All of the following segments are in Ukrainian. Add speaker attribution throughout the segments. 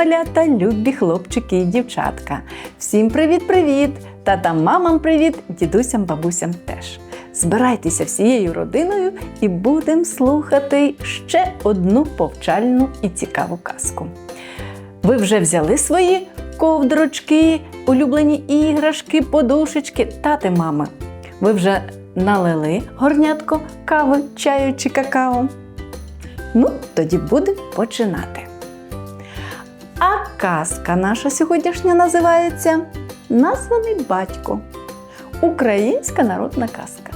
Speaker 1: Малята, любі хлопчики і дівчатка. Всім привіт-привіт! Татам, мамам привіт, дідусям, бабусям теж. Збирайтеся всією родиною і будемо слухати ще одну повчальну і цікаву казку. Ви вже взяли свої ковдрочки, улюблені іграшки, подушечки, тати, мами. Ви вже налили горнятко кави, чаю чи какао? Ну, тоді будемо починати. Казка наша сьогоднішня називається Названий батько. Українська народна казка.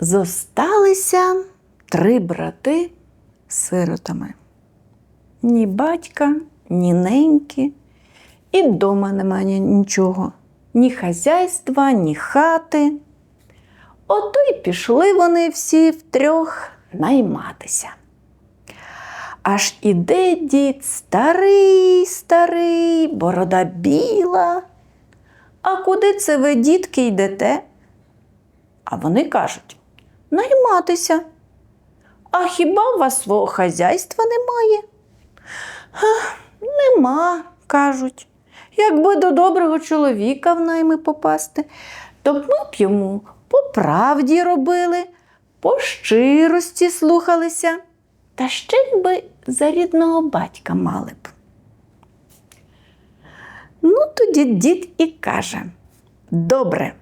Speaker 1: Зосталися три брати сиротами. Ні батька, ні неньки, і дома немає нічого, ні хазяйства, ні хати. Ото й пішли вони всі втрьох найматися. Аж іде дід старий, старий, борода біла. А куди це ви, дітки, йдете? А вони кажуть найматися. А хіба у вас свого хазяйства немає? «Га, Нема, кажуть. Якби до доброго чоловіка в найми попасти, то б ми б йому по правді робили, по щирості слухалися, та ще й би за рідного батька мали б. Ну, тоді дід і каже: Добре,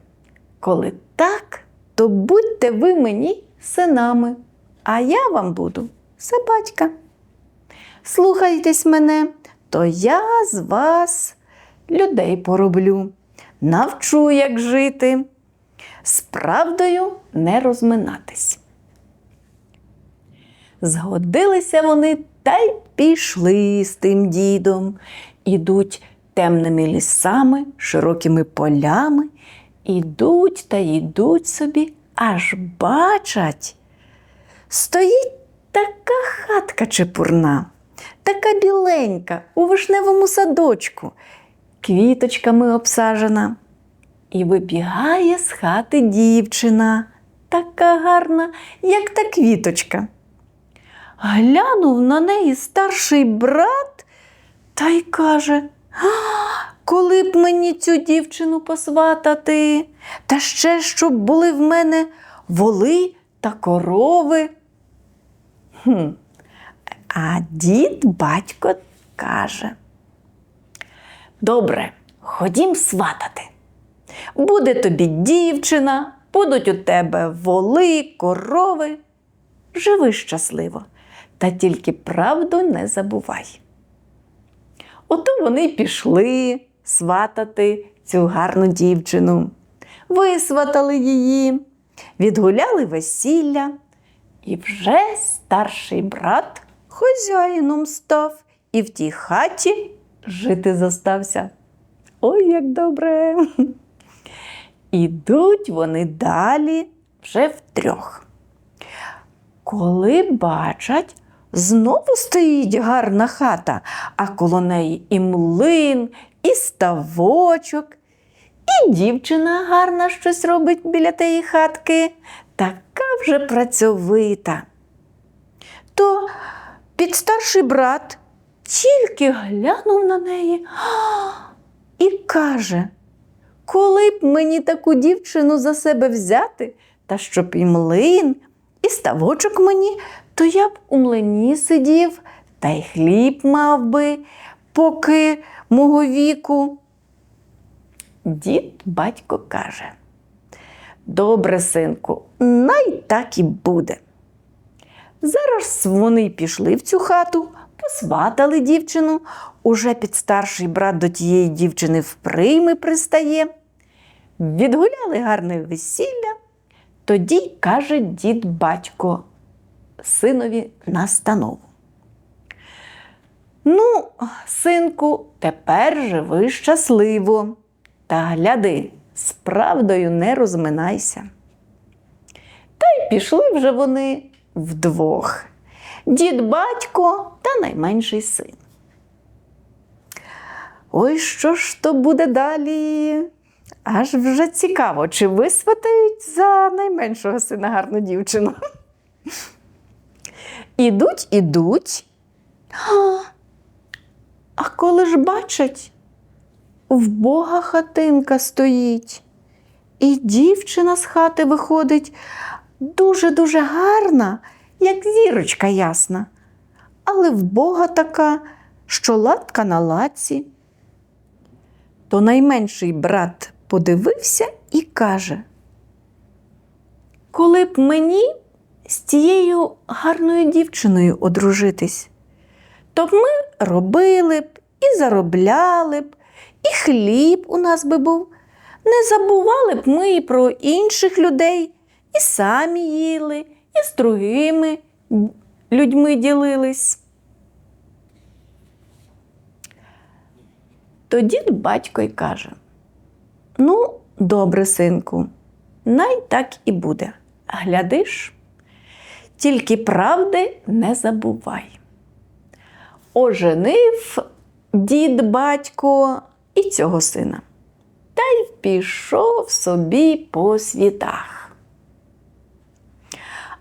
Speaker 1: коли так, то будьте ви мені синами, а я вам буду за батька. Слухайтесь мене, то я з вас людей пороблю, навчу, як жити, з правдою не розминатись. Згодилися вони та й пішли з тим дідом. Ідуть темними лісами, широкими полями, ідуть та йдуть собі, аж бачать. Стоїть така хатка чепурна, така біленька у вишневому садочку, квіточками обсажена. І вибігає з хати дівчина, така гарна, як та квіточка. Глянув на неї старший брат та й каже: «А, коли б мені цю дівчину посватати, та ще щоб були в мене воли та корови. Хм. А дід батько каже: Добре, ходім сватати. Буде тобі дівчина, будуть у тебе воли, корови. Живи щасливо, та тільки правду не забувай. Ото вони пішли сватати цю гарну дівчину, висватали її, відгуляли весілля, і вже старший брат хазяїном став і в тій хаті жити зостався. Ой, як добре! Ідуть вони далі вже втрьох. Коли бачать, знову стоїть гарна хата, а коло неї і млин, і ставочок, і дівчина гарна щось робить біля тієї хатки, така вже працьовита. То підстарший брат тільки глянув на неї і каже, коли б мені таку дівчину за себе взяти, та щоб і млин, і ставочок мені, то я б у млині сидів та й хліб мав би, поки мого віку. Дід батько каже: Добре, синку, най так і буде. Зараз вони пішли в цю хату, посватали дівчину. Уже підстарший брат до тієї дівчини вприйми пристає. Відгуляли гарне весілля. Тоді каже дід батько синові настанову. Ну, синку, тепер живи щасливо. Та гляди, з правдою не розминайся. Та й пішли вже вони вдвох. Дід батько та найменший син. Ой, що ж то буде далі? Аж вже цікаво, чи висватають за найменшого сина гарну дівчину. Ідуть, ідуть. А, коли ж бачать, в Бога хатинка стоїть, і дівчина з хати виходить дуже-дуже гарна, як зірочка ясна, але в Бога така, що латка на лаці. То найменший брат подивився і каже: Коли б мені з цією гарною дівчиною одружитись, то б ми робили б і заробляли б, і хліб у нас би був. Не забували б ми і про інших людей, і самі їли, і з другими людьми ділились. Тоді батько й каже: Ну, добре, синку, най так і буде. Глядиш, тільки правди не забувай. Оженив дід батько і цього сина, та й пішов собі по світах.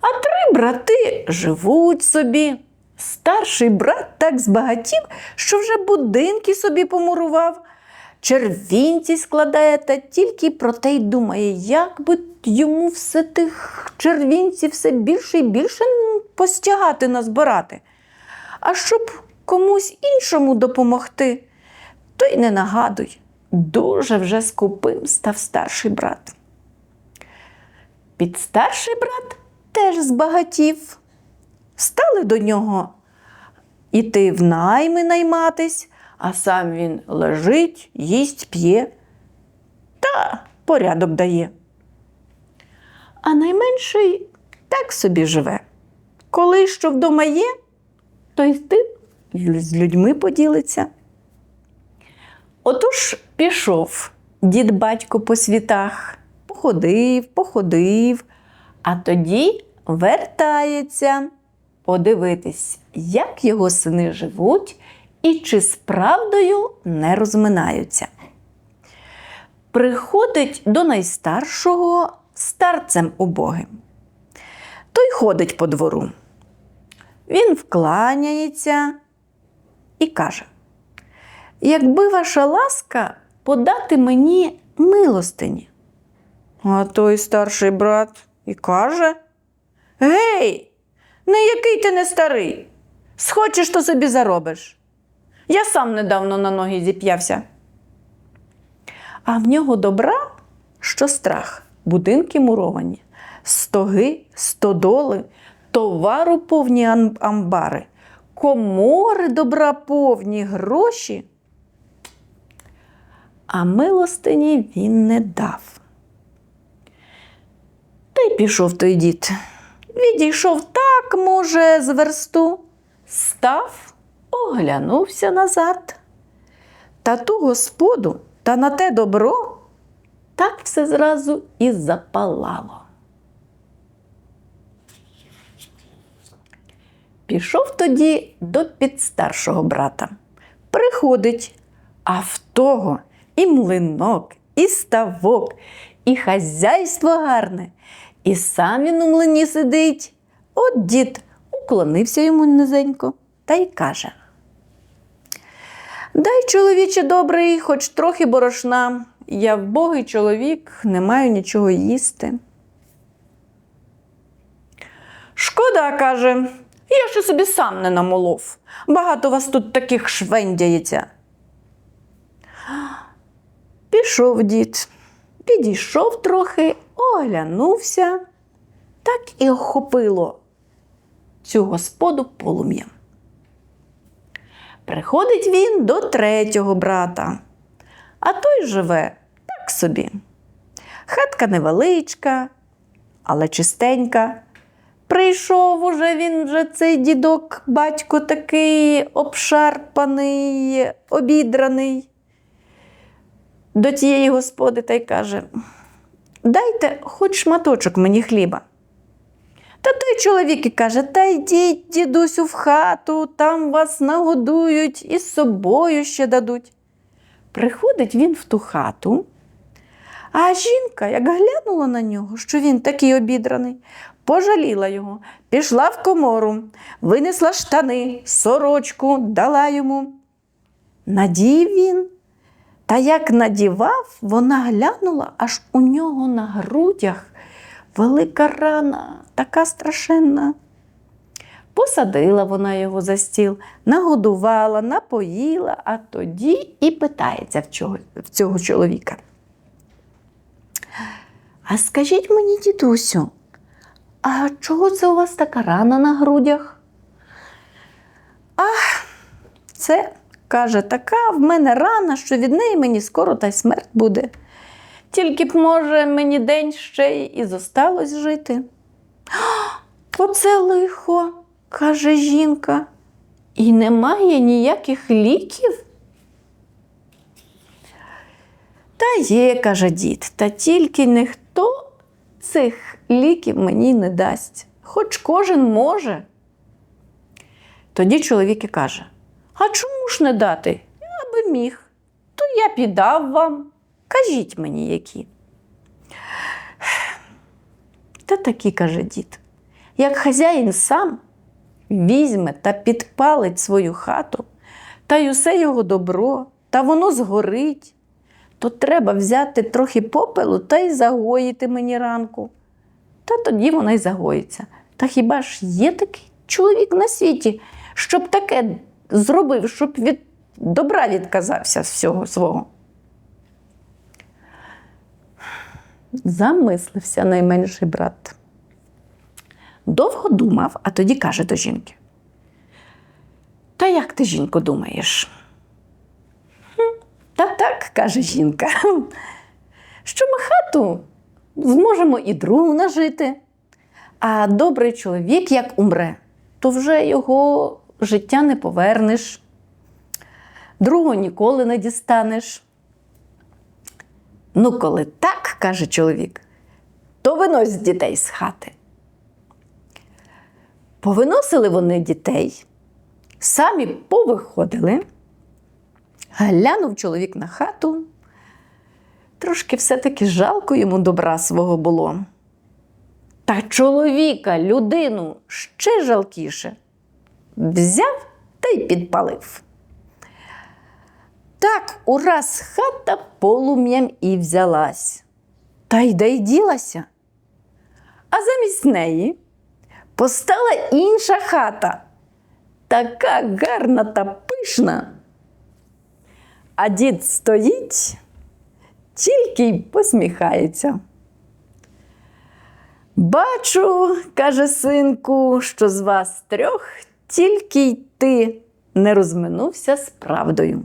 Speaker 1: А три брати живуть собі. Старший брат так збагатів, що вже будинки собі помурував, червінці складає та тільки про те й думає, як би йому все тих червінців все більше і більше постягати назбирати. А щоб комусь іншому допомогти, то й не нагадуй, дуже вже скупим став старший брат. Підстарший брат теж збагатів. Стали до нього іти в найми найматись, а сам він лежить, їсть, п'є та порядок дає. А найменший так собі живе. Коли що вдома є, то й з тим з людьми поділиться. Отож пішов дід батько по світах, походив, походив, а тоді вертається подивитись, як його сини живуть і чи з правдою не розминаються. Приходить до найстаршого старцем убогим. Той ходить по двору. Він вкланяється і каже: Якби ваша ласка подати мені милостині. А той старший брат і каже: Гей, не який ти не старий. Схочеш, то собі заробиш. Я сам недавно на ноги зіп'явся. А в нього добра, що страх, будинки муровані, стоги, стодоли, товару повні амбари, комори добра повні, гроші. А милостині він не дав. Та й пішов той дід. Відійшов так, може, з версту, став, оглянувся назад. Та ту господу та на те добро так все зразу і запалало. Пішов тоді до підстаршого брата. Приходить, а в того і млинок, і ставок, і хазяйство гарне, і сам він у млині сидить. От дід уклонився йому низенько та й каже: Дай, чоловіче добрий, хоч трохи борошна. Я вбогий чоловік, не маю нічого їсти. Шкода, каже, я ще собі сам не намолов. Багато вас тут таких швендяється. Пішов дід, підійшов трохи, оглянувся, так і охопило цю господу полум'ям. Приходить він до третього брата, а той живе так собі. Хатка невеличка, але чистенька. Прийшов уже він вже цей дідок, батько такий обшарпаний, обідраний. До тієї господи та й каже: Дайте хоч шматочок мені хліба. Та той чоловік і каже: Та йдіть, дідусю, в хату, там вас нагодують і з собою ще дадуть. Приходить він в ту хату, А жінка, як глянула на нього, що він такий обідраний, пожаліла його, пішла в комору, винесла штани, сорочку, дала йому. Надів він. Та як надівав, вона глянула, аж у нього на грудях велика рана, така страшенна. Посадила вона його за стіл, нагодувала, напоїла, а тоді і питається в цього, в цього чоловіка. А скажіть мені, дідусю, а чого це у вас така рана на грудях? Ах, це, каже, така в мене рана, що від неї мені скоро та й смерть буде. Тільки б, може, мені день ще й і зосталось жити. Оце лихо, каже жінка, і немає ніяких ліків. Та є, каже дід, та тільки ніхто цих ліків мені не дасть, хоч кожен може. Тоді чоловік і каже: А чому ж не дати? Аби міг, то я піддав вам. Кажіть мені, які. Та такі, каже дід, як хазяїн сам візьме та підпалить свою хату, та й усе його добро, та воно згорить, то треба взяти трохи попелу та й загоїти мені ранку. Та тоді вона й загоїться. Та хіба ж є такий чоловік на світі, щоб таке зробив, щоб від добра відказався з всього свого? Замислився найменший брат. Довго думав, а тоді каже до жінки: Та як ти, жінко, думаєш? Та так, каже жінка, що ми хату зможемо і другу нажити. А добрий чоловік, як умре, то вже його життя не повернеш, другого ніколи не дістанеш. Ну, коли так, каже чоловік, то винось дітей з хати. Повиносили вони дітей, самі повиходили. Глянув чоловік на хату. Трошки все-таки жалко йому добра свого було. Та чоловіка, людину ще жалкіше. Взяв та й підпалив. Так ураз хата полум'ям і взялась. Та й де й ділася. А замість неї постала інша хата, така гарна та пишна. А дід стоїть, тільки й посміхається. Бачу, каже синку, що з вас трьох тільки й ти не розминувся з правдою.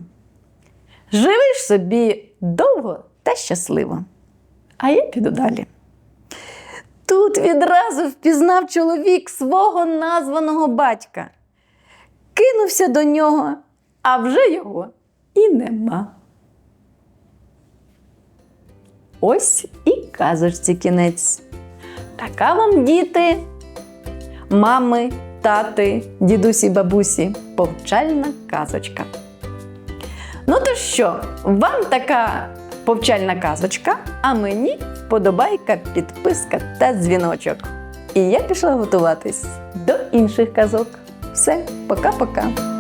Speaker 1: Живиш собі довго та щасливо. А я піду далі. Тут відразу впізнав чоловік свого названого батька. Кинувся до нього, а вже його і нема. Ось і казочці кінець. Така вам, діти, мами, тати, дідусі, бабусі, повчальна казочка. Ну то що, вам така повчальна казочка, а мені вподобайка, підписка та дзвіночок. І я пішла готуватись до інших казок. Все, пока-пока.